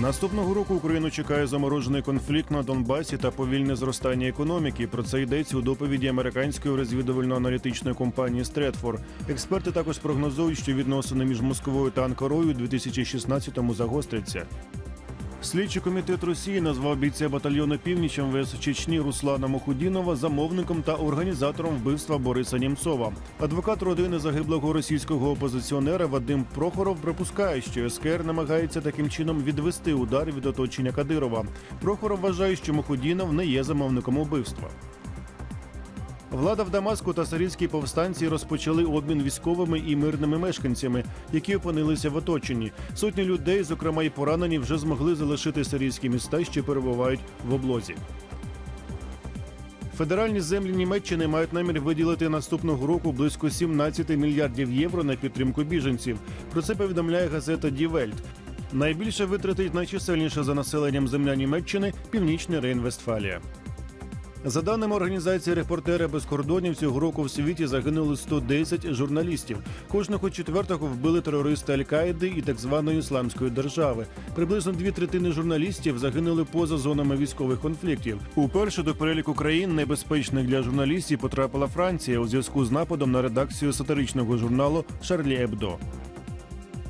Наступного року Україну чекає заморожений конфлікт на Донбасі та повільне зростання економіки. Про це йдеться у доповіді американської розвідувально-аналітичної компанії Стретфор. Експерти також прогнозують, що відносини між Москвою та Анкарою у 2016-му загостряться. Слідчий комітет Росії назвав бійця батальйону Північ МВС Чечні Руслана Мохудінова замовником та організатором вбивства Бориса Німцова. Адвокат родини загиблого російського опозиціонера Вадим Прохоров припускає, що СКР намагається таким чином відвести удар від оточення Кадирова. Прохоров вважає, що Мохудінов не є замовником убивства. Влада в Дамаску та сирійські повстанці розпочали обмін військовими і мирними мешканцями, які опинилися в оточенні. Сотні людей, зокрема і поранені, вже змогли залишити сирійські міста, що перебувають в облозі. Федеральні землі Німеччини мають намір виділити наступного року близько 17 мільярдів євро на підтримку біженців. Про це повідомляє газета Welt. Найбільше витратить найчисельніша за населенням земля Німеччини Північний Рейн-Вестфалія. За даними організації Репортери без кордонів, цього року в світі загинули 110 журналістів. Кожного четвертого вбили терористи Аль-Каїди і так званої ісламської держави. Приблизно дві третини журналістів загинули поза зонами військових конфліктів. Уперше до переліку країн небезпечних для журналістів потрапила Франція у зв'язку з нападом на редакцію сатиричного журналу Шарлі Ебдо.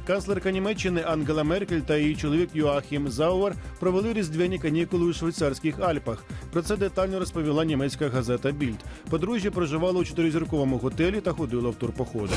Канцлерка Німеччини Ангела Меркель та її чоловік Йоахім Заувер провели різдвяні канікули у швейцарських Альпах. Про це детально розповіла німецька газета Більд. Подружжя проживало у чотиризірковому готелі та ходило в турпоходи.